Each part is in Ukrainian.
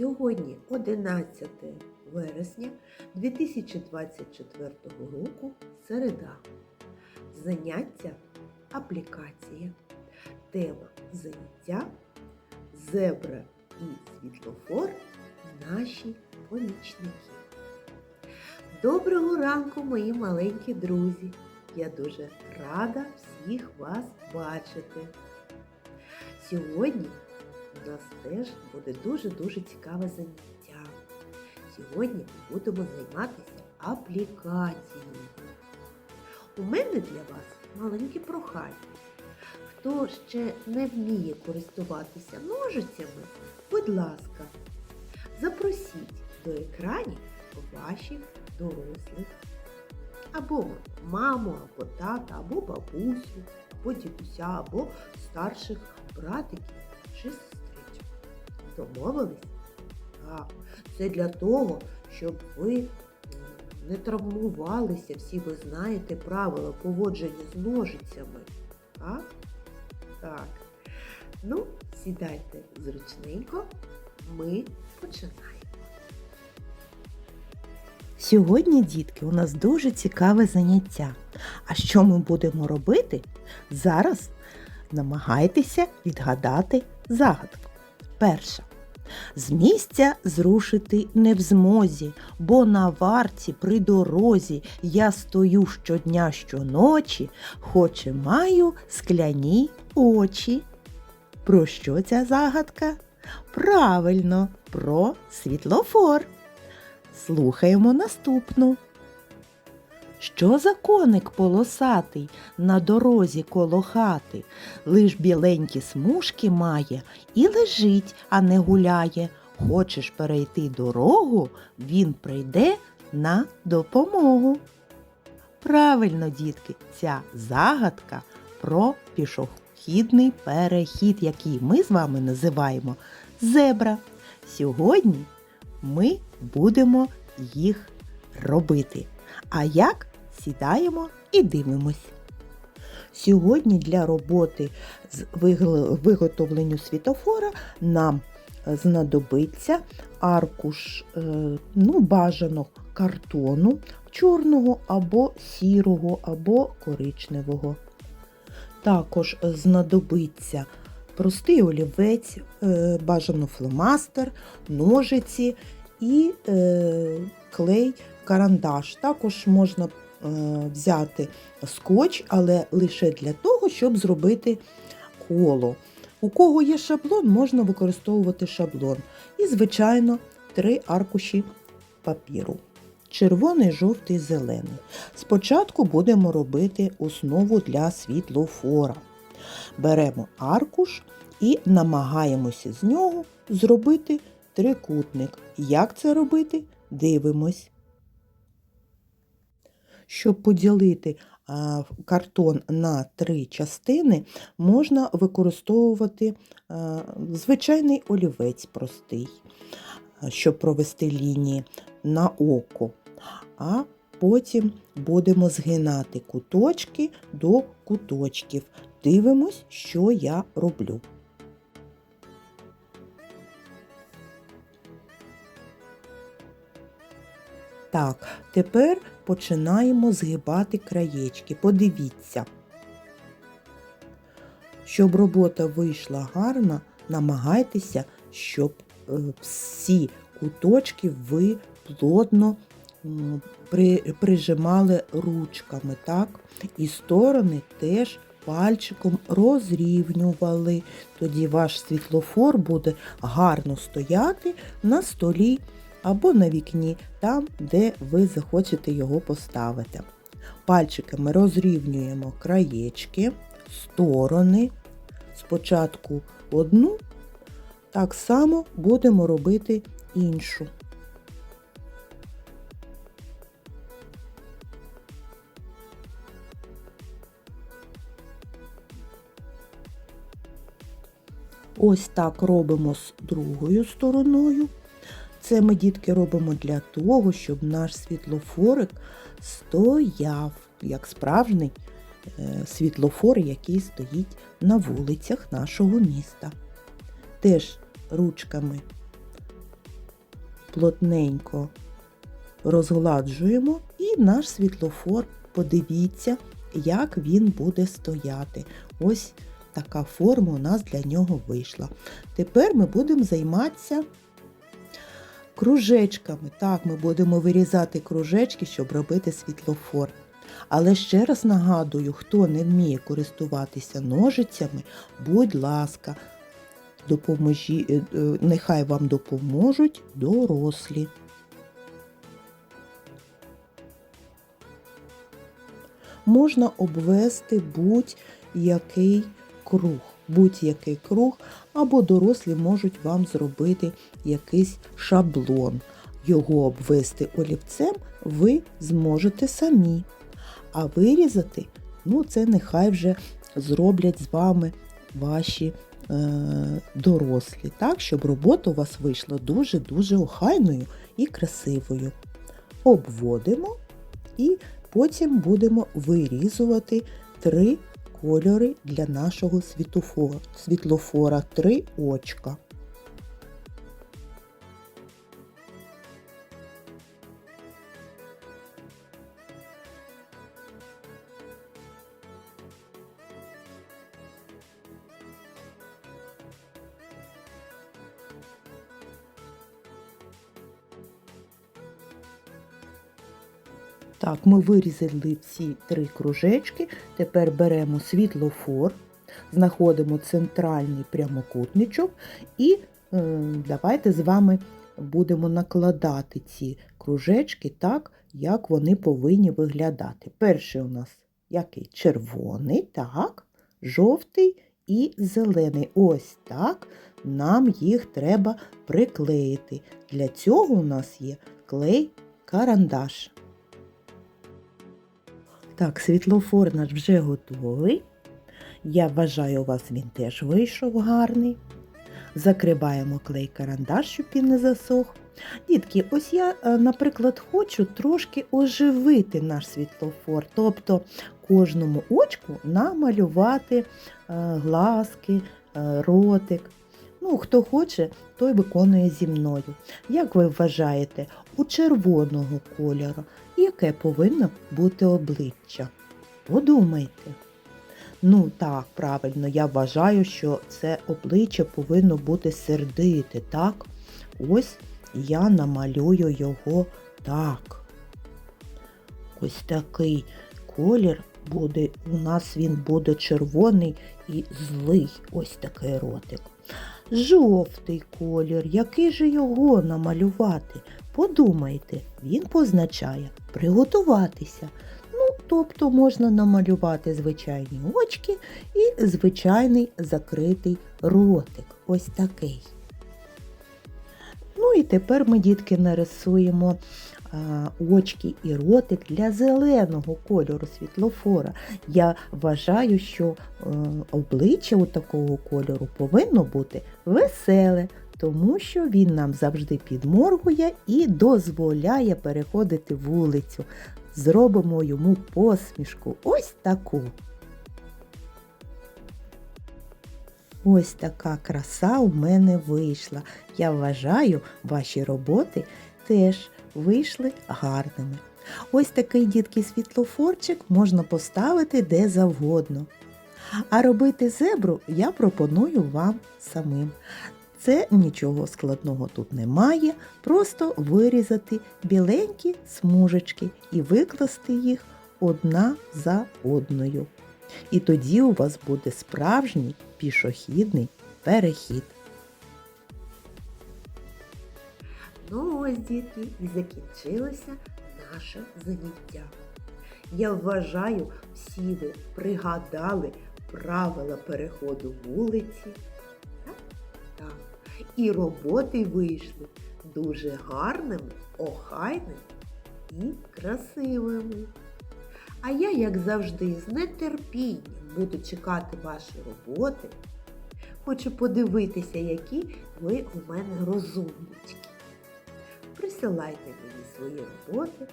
Сьогодні 11 вересня 2024 року середа. Заняття аплікація. Тема заняття зебра і світлофор наші помічники. Доброго ранку, мої маленькі друзі! Я дуже рада всіх вас бачити. Сьогодні у нас теж буде дуже-дуже цікаве заняття. Сьогодні ми будемо займатися аплікацією. У мене для вас маленькі прохання. Хто ще не вміє користуватися ножицями, будь ласка, запросіть до екранів ваших дорослих. Або маму, або тата, або бабусю, або дідуся, або старших братиків чи сестричок. Домовились? Так. Це для того, щоб ви не травмувалися, всі ви знаєте правила поводження з ножицями. Так? Так. Ну, сідайте зручненько, ми починаємо. Сьогодні, дітки, у нас дуже цікаве заняття. А що ми будемо робити? Зараз намагайтеся відгадати загадку. Перша. З місця зрушити не в змозі, бо на варті при дорозі я стою щодня щоночі, хоч і маю скляні очі. Про що ця загадка? Правильно, про світлофор. Слухаємо наступну. Що за коник полосатий на дорозі коло хати? Лиш біленькі смужки має і лежить, а не гуляє. Хочеш перейти дорогу, він прийде на допомогу. Правильно, дітки, ця загадка про пішохідний перехід, який ми з вами називаємо зебра. Сьогодні ми будемо їх робити. А як сідаємо і дивимось. Сьогодні для роботи з виготовленню світофора нам знадобиться аркуш е, ну, бажано картону чорного або сірого, або коричневого. Також знадобиться простий олівець, е, бажано фломастер, ножиці і е, клей карандаш. Також можна е, взяти скотч, але лише для того, щоб зробити коло. У кого є шаблон, можна використовувати шаблон. І, звичайно, три аркуші папіру. Червоний, жовтий, зелений. Спочатку будемо робити основу для світлофора. Беремо аркуш і намагаємося з нього зробити трикутник. Як це робити? Дивимось. Щоб поділити картон на три частини, можна використовувати звичайний олівець простий, щоб провести лінії на око. А потім будемо згинати куточки до куточків. Дивимось, що я роблю. Так, тепер починаємо згибати краєчки. Подивіться. Щоб робота вийшла гарна, намагайтеся, щоб е, всі куточки ви плотно прижимали ручками, так? І сторони теж пальчиком розрівнювали. Тоді ваш світлофор буде гарно стояти на столі або на вікні, там, де ви захочете його поставити. Пальчиками розрівнюємо краєчки, сторони. Спочатку одну, так само будемо робити іншу. Ось так робимо з другою стороною. Це ми, дітки, робимо для того, щоб наш світлофорик стояв, як справжній е, світлофор, який стоїть на вулицях нашого міста. Теж ручками плотненько розгладжуємо і наш світлофор, подивіться, як він буде стояти. Ось така форма у нас для нього вийшла. Тепер ми будемо займатися кружечками. Так, ми будемо вирізати кружечки, щоб робити світлофор. Але ще раз нагадую, хто не вміє користуватися ножицями, будь ласка, допоможі, е, е, нехай вам допоможуть дорослі. Можна обвести будь-який круг, будь-який круг, або дорослі можуть вам зробити якийсь шаблон. Його обвести олівцем ви зможете самі. А вирізати, ну це нехай вже зроблять з вами ваші е, дорослі, так, щоб робота у вас вийшла дуже-дуже охайною і красивою. Обводимо і потім будемо вирізувати три кольори для нашого світлофора, світлофора три очка. Так, ми вирізали ці три кружечки. Тепер беремо світлофор, знаходимо центральний прямокутничок і е, давайте з вами будемо накладати ці кружечки так, як вони повинні виглядати. Перший у нас який? Червоний, так, жовтий і зелений. Ось так нам їх треба приклеїти. Для цього у нас є клей-карандаш. Так, світлофор наш вже готовий. Я вважаю, у вас він теж вийшов гарний. Закриваємо клей карандаш, щоб він не засох. Дітки, ось я, е, наприклад, хочу трошки оживити наш світлофор, тобто кожному очку намалювати е, глазки, е, ротик. Ну, хто хоче, той виконує зі мною. Як ви вважаєте, у червоного кольору яке повинно бути обличчя? Подумайте. Ну так, правильно, я вважаю, що це обличчя повинно бути сердите, так? Ось я намалюю його так. Ось такий колір буде, у нас він буде червоний і злий, ось такий ротик. Жовтий колір, який же його намалювати? Подумайте, він позначає приготуватися. Ну, тобто можна намалювати звичайні очки і звичайний закритий ротик. Ось такий. Ну і тепер ми, дітки, нарисуємо очки і ротик для зеленого кольору світлофора. Я вважаю, що е, обличчя у такого кольору повинно бути веселе, тому що він нам завжди підморгує і дозволяє переходити вулицю. Зробимо йому посмішку ось таку. Ось така краса у мене вийшла. Я вважаю, ваші роботи теж вийшли гарними. Ось такий дітки світлофорчик можна поставити де завгодно. А робити зебру я пропоную вам самим. Це нічого складного тут немає, просто вирізати біленькі смужечки і викласти їх одна за одною. І тоді у вас буде справжній пішохідний перехід. Ну ось, діти, і закінчилося наше заняття. Я вважаю, всі ви пригадали правила переходу вулиці. Так? Так. І роботи вийшли дуже гарними, охайними і красивими. А я, як завжди, з нетерпінням буду чекати ваші роботи. Хочу подивитися, які ви у мене розумнички. Присилайте мені свої роботи.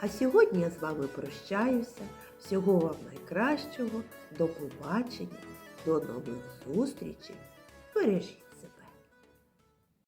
А сьогодні я з вами прощаюся. Всього вам найкращого, до побачення, до нових зустрічей. Бережіть